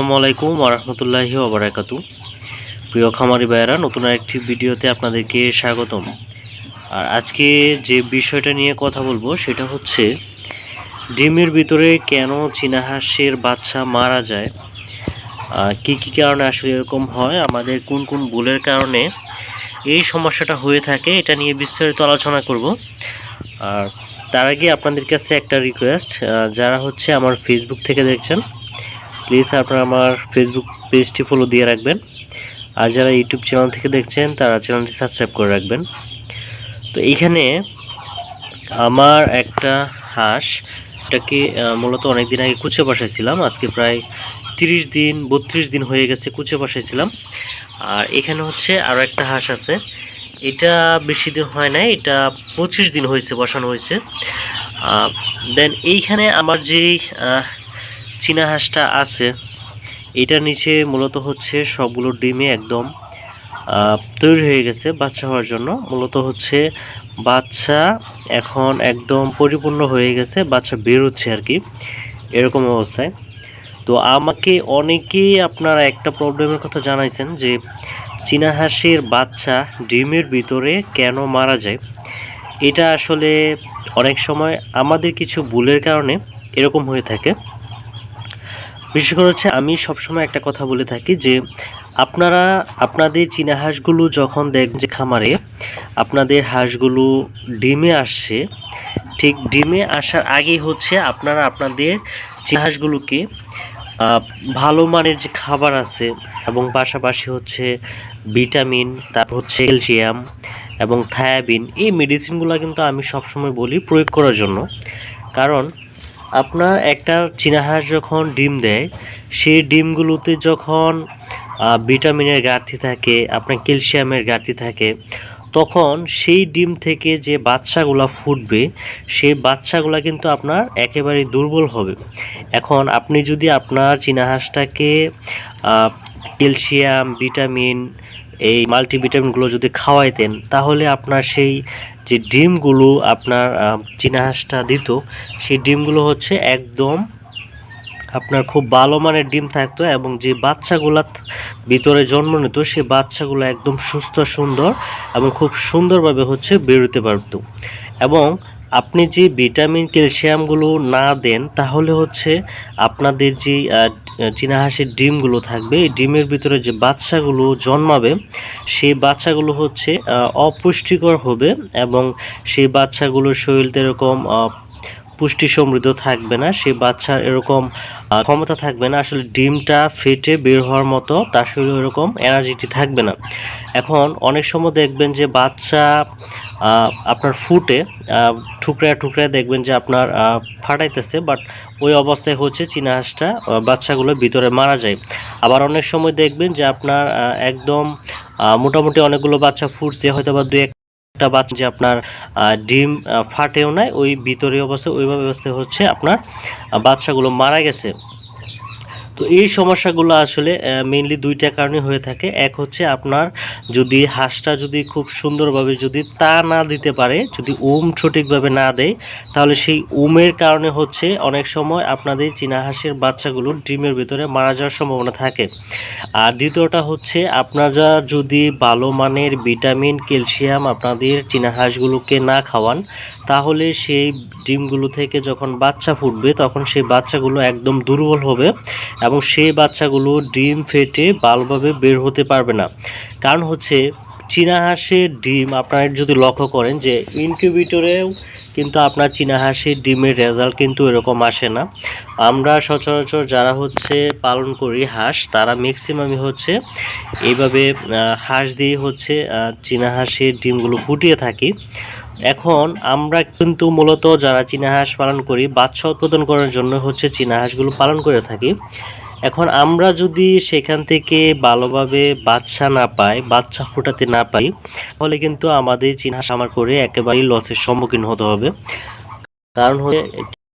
আসসালামু আলাইকুম ওরহমতুল্লাহি ওবরাকাতু প্রিয় খামারি ভাইয়েরা, নতুন একটি ভিডিওতে আপনাদেরকে স্বাগতম। আর আজকে যে বিষয়টা নিয়ে কথা বলব, সেটা হচ্ছে ডিমের ভিতরে কেন চীনা হাঁসের বাচ্চা মারা যায়? কি কি কারণে আসলে এরকম হয়? আমাদের কোন কোন ভুলের কারণে এই সমস্যাটা হয়ে থাকে, এটা নিয়ে বিস্তারিত আলোচনা করব। আর তার আগে আপনাদের কাছে একটা রিকোয়েস্ট যারা হচ্ছে আমার ফেসবুক থেকে দেখছেন প্লিজ আপনারা আমার ফেসবুক পেজটি ফলো দিয়ে রাখবেন। আর যারা ইউটিউব চ্যানেল থেকে দেখছেন, তারা চ্যানেলটি সাবস্ক্রাইব করে রাখবেন। তো এইখানে আমার একটা হাঁস এটাকে মূলত অনেক দিন আগে কুচে বসাইছিলাম আজকে প্রায় তিরিশ দিন, বত্রিশ দিন হয়ে গেছে কুচে বসাইছিলাম আর এখানে হচ্ছে আরও একটা হাঁস আছে। এটা বেশি দিন হয় নাই, এটা পঁচিশ দিন হয়েছে, বসানো হয়েছে। দেন এইখানে আমার যেই চীনা হাঁসটা আছে। এটার নিচে মূলত হচ্ছে সবগুলো ডিমে একদম তৈরি হয়ে গেছে বাচ্চা হওয়ার জন্য। মূলত হচ্ছে বাচ্চা এখন একদম পরিপূর্ণ হয়ে গেছে, বাচ্চা বেরোচ্ছে আর কি, এরকম অবস্থায়। তো আমাকে অনেকেই আপনারা একটা প্রবলেমের কথা জানাইছেন যে, চীনা হাঁসের বাচ্চা ডিমের ভিতরে কেন মারা যায়? এটা আসলে অনেক সময় আমাদের কিছু ভুলের কারণে এরকম হয়ে থাকে। বিশেষ করে হচ্ছে আমি সবসময় একটা কথা বলে থাকি যে আপনারা, আপনাদের চীনা হাঁসগুলো যখন দেখবেন যে খামারে, আপনাদের হাঁসগুলো ডিমে আসছে, ঠিক ডিমে আসার আগেই হচ্ছে আপনারা আপনাদের চীনা হাঁসগুলোকে ভালো মানের যে খাবার আছে এবং পাশাপাশি হচ্ছে ভিটামিন, তারপর হচ্ছে ক্যালসিয়াম এবং থায়াবিন, এই মেডিসিনগুলো কিন্তু আমি সবসময় বলি প্রয়োগ করার জন্য। কারণ আপনার একটা চিনাহাঁস যখন ডিম দেয় সেই ডিমগুলোতে যখন ভিটামিনের ঘাটতি থাকে আপনার ক্যালসিয়ামের ঘাটতি থাকে তখন সেই ডিম থেকে যে বাচ্চাগুলা ফুটবে সেই বাচ্চাগুলো কিন্তু আপনার একেবারে দুর্বল হবে। এখন আপনি যদি আপনার চীনা হাঁসটাকে আহ, ক্যালসিয়াম ভিটামিন এই মাল্টিভিটামিনগুলো যদি খাওয়াইতেন তাহলে আপনার সেই যে ডিমগুলো আপনার আহ, চীনা হাঁসটা দিত সেই ডিমগুলো হচ্ছে একদম আপনার খুব ভালো মানের ডিম থাকতো এবং যে বাচ্চাগুলা ভিতরে জন্ম নিত সেই বাচ্চাগুলো একদম সুস্থ সুন্দর এবং খুব সুন্দরভাবে হচ্ছে বেরোতে পারতো। এবং আপনি যে ভিটামিন, ক্যালসিয়ামগুলো না দেন, তাহলে হচ্ছে আপনাদের যে চীনাহাসের চীনা ডিমগুলো থাকবে, এই ডিমের ভিতরে যে বাচ্চাগুলো জন্মাবে, সেই বাচ্চাগুলো হচ্ছে অপুষ্টিকর হবে এবং সেই বাচ্চাগুলোর শরীরতে এরকম পুষ্টি সমৃদ্ধ থাকবে না সেই বাচ্চার এরকম ক্ষমতা থাকবে না আসলে ডিমটা ফেটে বের হওয়ার মতো তার শরীরে এরকম এনার্জিটি থাকবে না। এখন অনেক সময় দেখবেন যে বাচ্চা আপনার ফুটে আহ, ঠুকরায় ঠুকরায় দেখবেন যে আপনার ফাটাইতেছে বাট ওই অবস্থায় হচ্ছে চীনা হাঁসটা বাচ্চাগুলো ভিতরে মারা যায়। আবার অনেক সময় দেখবেন যে আপনার একদম মোটামুটি অনেকগুলো বাচ্চা ফুটছে হয়তো বা দুই একটা বাচ্চা যে আপনার ডিম ফাটেও নাই, ওই ভিতরে অবস্থা ওইভাবে অবস্থা হচ্ছে, আপনার বাচ্চাগুলো মারা গেছে। তো এই সমস্যাগুলো আসলে মেইনলি দুইটা কারণে হয়ে থাকে। এক হচ্ছে আপনার যদি হাঁসটা যদি খুব সুন্দরভাবে যদি তা না দিতে পারে, যদি উম সঠিকভাবে না দেয়, তাহলে সেই উমের কারণে হচ্ছে অনেক সময় আপনাদের চীনা হাঁসের বাচ্চাগুলো ডিমের ভিতরে মারা যাওয়ার সম্ভাবনা থাকে। আর দ্বিতীয়টা হচ্ছে আপনারা যদি ভালো মানের ভিটামিন, ক্যালসিয়াম আপনাদের চীনা হাঁসগুলোকে না খাওয়ান, তাহলে সেই ডিমগুলো থেকে যখন বাচ্চা ফুটবে, তখন সেই বাচ্চাগুলো একদম দুর্বল হবে। এবং সেই বাচ্চাগুলো ডিম ফেটে ভালোভাবে বের হতে পারবে না। কারণ হচ্ছে, চীনা হাঁসের ডিম আপনারা যদি লক্ষ্য করেন যে ইনকিউবেটরেও কিন্তু আপনার চীনা হাঁসের ডিমের রেজাল্ট কিন্তু এরকম আসে না। আমরা সচরাচর যারা হচ্ছে পালন করি হাঁস, তারা ম্যাক্সিমামই হচ্ছে এইভাবে হাঁস দিয়ে হচ্ছে চীনা হাঁসের ডিমগুলো ফুটিয়ে থাকি। এখন আমরা কিন্তু মূলত যারা চীনা হাঁস পালন করি, বাচ্চা উৎপাদন করার জন্য হচ্ছে চীনা হাঁসগুলো পালন করে থাকি। এখন আমরা যদি সেখান থেকে ভালোভাবে বাচ্চা না পাই, বাচ্চা ফোটাতে না পাই, তাহলে কিন্তু আমাদের চীনা হাঁস আমার করে একেবারেই লসের সম্মুখীন হতে হবে। কারণ হচ্ছে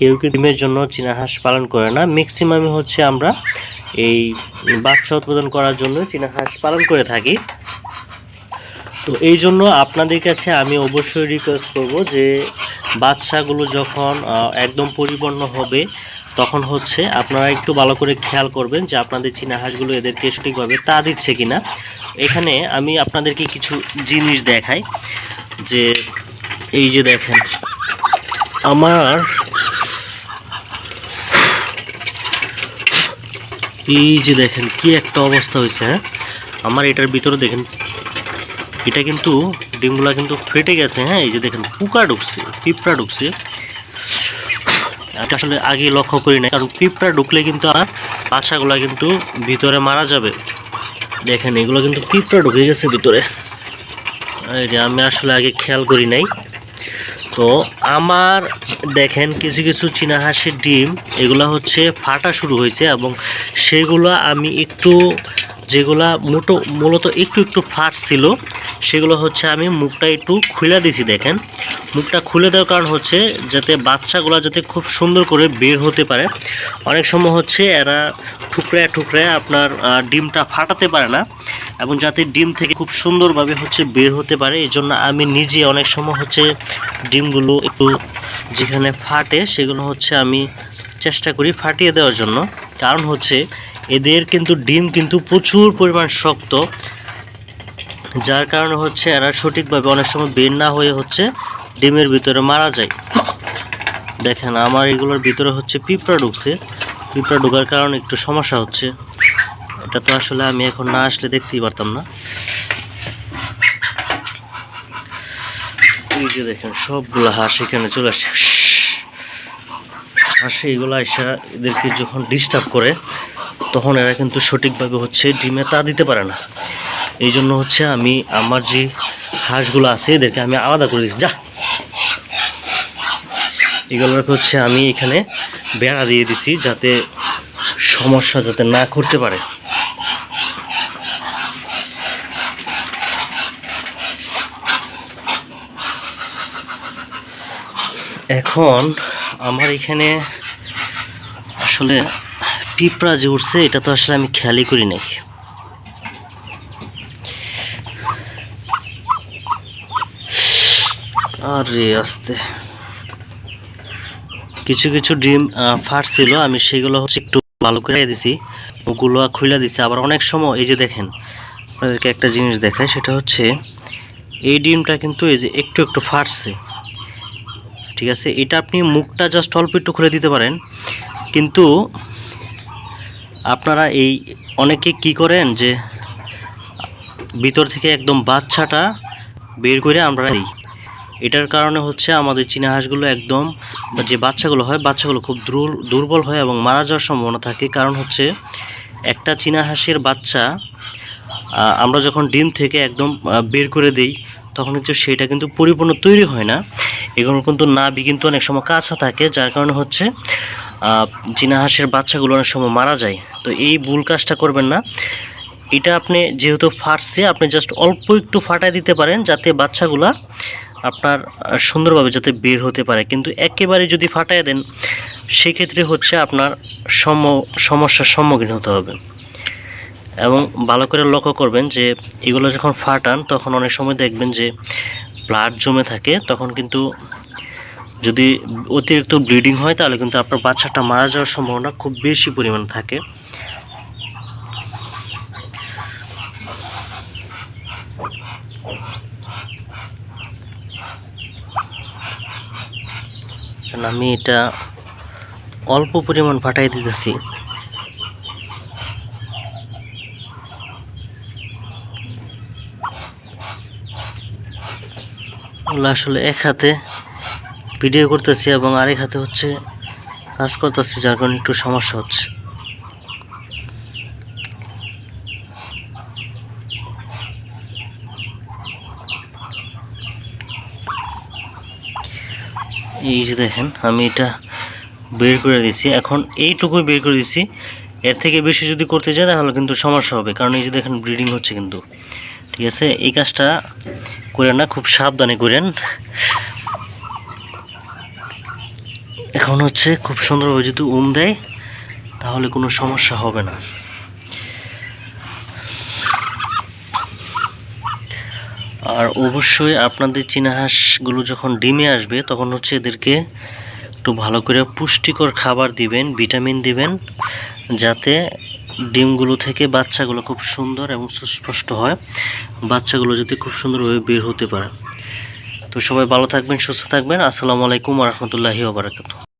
কেউ কেউ ডিমের জন্য চীনা হাঁস পালন করে না। ম্যাক্সিমামই হচ্ছে আমরা এই বাচ্চা উৎপাদন করার জন্য চীনা হাঁস পালন করে থাকি। তো এই জন্য আপনাদের কাছে আমি অবশ্যই রিকোয়েস্ট করব যে বাচ্চাগুলো যখন একদম পরিপূর্ণ হবে তখন হচ্ছে আপনারা একটু ভালো করে খেয়াল করবেন যে আপনাদের চীনা হাঁসগুলো এদেরকে সঠিকভাবে তা দিচ্ছে কিনা। এখানে আমি আপনাদেরকে কিছু জিনিস দেখাই, যে এই যে দেখেন, আমার এই যে দেখেন কি একটা অবস্থা হয়েছে হ্যাঁ? আমার এটার ভিতরে দেখেন, এটা কিন্তু ডিমগুলা কিন্তু ফেটে গেছে হ্যাঁ? এই যে দেখেন, পোকা ঢুকছে, পিঁপড়া ঢুকছে। আসলে আগে লক্ষ্য করি না কারণ পিঁপড়া ঢুকলে কিন্তু আর বাচ্চাগুলা কিন্তু ভিতরে মারা যাবে। দেখেন, এগুলো কিন্তু পিঁপড়া ঢুকে গেছে ভিতরে। আমি আসলে আগে খেয়াল করি নাই। তো আমার দেখেন কিছু কিছু চীনা হাঁসের ডিম, এগুলো হচ্ছে ফাটা শুরু হয়েছে এবং সেগুলো আমি একটু যেগুলা মোটো, মূলত একটু একটু ফাট ছিল, সেগুলো হচ্ছে আমি মুখটা একটু খুলে দিছি দেখেন। মুখটা খুলে দেওয়ার কারণ হচ্ছে যাতে বাচ্চাগুলো যাতে খুব সুন্দর করে বের হতে পারে। অনেক সময় হচ্ছে এরা ঠুকরে ঠুকরে আপনার ডিমটা ফাটাতে পারে না এবং যাতে ডিম থেকে খুব সুন্দরভাবে হচ্ছে বের হতে পারে এই জন্য আমি নিজে অনেক সময় হচ্ছে ডিমগুলো একটু যেখানে ফাটে সেগুলো হচ্ছে আমি চেষ্টা করি ফাটিয়ে দেওয়ার জন্য। কারণ হচ্ছে এদের কিন্তু ডিম কিন্তু প্রচুর পরিমাণ শক্ত, যার কারণে হচ্ছে এরা সঠিকভাবে অনেক সময় বের না হয়ে হচ্ছে ডিমের ভিতরে মারা যায়। দেখেন, আমার এগুলোর ভিতরে হচ্ছে পিঁপড়া ঢুকছে। পিঁপড়া ঢোকার কারণে একটু সমস্যা হচ্ছে। এটা তো আসলে আমি এখন না আসলে দেখতেই পারতাম না। এই যে দেখেন, সবগুলো হাঁস এখানে চলে আসে। হাঁসে এগুলো এসে এদেরকে যখন ডিস্টার্ব করে, তখন এরা কিন্তু সঠিকভাবে হচ্ছে ডিমে তা দিতে পারে না। এই জন্য হচ্ছে আমি আমার যে হাঁসগুলো আছে, এদেরকে আমি আলাদা করে দিচ্ছি যা। এগুলোকে হচ্ছে আমি এখানে বেড়া দিয়ে দিছি যাতে সমস্যা যাতে না করতে পারে। এখন আমার এখানে আসলে পিঁপড়া যে উঠছে, এটা তো আসলে আমি খেয়ালই করি নাই। আরে আস্তে। কিছু কিছু ডিম ফাটছিল আমি সেগুলো হচ্ছে একটু ভালো করে দিছি। ওগুলো খুলে দিছি। আবার অনেক সময়, এই যে দেখেন, আপনাদেরকে একটা জিনিস দেখায় সেটা হচ্ছে এই ডিমটা কিন্তু এই যে একটু একটু ফাটছে ঠিক আছে? এটা আপনি মুখটা জাস্ট অল্প একটু খুলে দিতে পারেন। কিন্তু আপনারা এই অনেকে কি করেন যে, ভিতর থেকে একদম বাচ্চাটা বের করে আমরা দিই। এটার কারণে হচ্ছে আমাদের চীনা হাঁসগুলো একদম যে বাচ্চাগুলো হয়, বাচ্চাগুলো খুব দুর্বল দুর্বল হয় এবং মারা যাওয়ার সম্ভাবনা থাকে। কারণ হচ্ছে একটা চীনা হাঁসের বাচ্চা আমরা যখন ডিম থেকে একদম বের করে দিই তখন কিন্তু সেটা কিন্তু পরিপূর্ণ তৈরি হয় না। এগুলো কিন্তু নাভি কিন্তু অনেক সময় কাঁচা থাকে, যার কারণে হচ্ছে চীনা হাঁসের বাচ্চাগুলো অনেক সময় মারা যায়। তো এই ভুল কাজটা করবেন না। এটা আপনি যেহেতু ফাটছে আপনি জাস্ট অল্প একটু ফাটায় দিতে পারেন যাতে বাচ্চাগুলা আপনার সুন্দরভাবে যাতে বের হতে পারে। কিন্তু একেবারে যদি ফাটায় দেন, সেক্ষেত্রে হচ্ছে আপনার সম, সমস্যার সম্মুখীন হতে হবে। এবং ভালো করে লক্ষ্য করবেন যে এগুলো যখন ফাটান, তখন অনেক সময় দেখবেন যে ব্লাড জমে থাকে। তখন কিন্তু যদি অতিরিক্ত ব্লিডিং হয়, তাহলে কিন্তু আপনার বাচ্চাটা মারা যাওয়ার সম্ভাবনা খুব বেশি পরিমাণ থাকে। আমি এটা অল্প পরিমাণ ফাটাই দিতেছি। ওগুলো আসলে এক হাতে ভিডিও করতেছি এবং আরেক হাতে হচ্ছে কাজ করতেছি, যার কারণে একটু সমস্যা হচ্ছে। এই যে দেখেন, আমি এটা বের করে দিয়েছি। এখন এইটুকুই বের করে দিয়েছি। এর থেকে বেশি যদি করতে যাই তাহলে কিন্তু সমস্যা হবে, কারণ এই যে দেখেন, ব্রিডিং হচ্ছে কিন্তু। ঠিক আছে? এই কাজটা করেন না, খুব সাবধানে করেন। এখন হচ্ছে খুব সুন্দরভাবে যদি উম দেয়, তাহলে কোনো সমস্যা হবে না। আর অবশ্যই আপনাদের চীনা হাঁসগুলো যখন ডিমে আসবে, তখন হচ্ছে এদেরকে একটু ভালো করে পুষ্টিকর খাবার দিবেন, ভিটামিন দিবেন, যাতে ডিমগুলো থেকে বাচ্চাগুলো খুব সুন্দর এবং সুস্পষ্ট হয়। বাচ্চাগুলো যদি খুব সুন্দরভাবে বের হতে পারে। তো সবাই ভালো থাকবেন, সুস্থ থাকবেন। আসসালামু আলাইকুম রহমতুল্লাহি ওবরাকাতু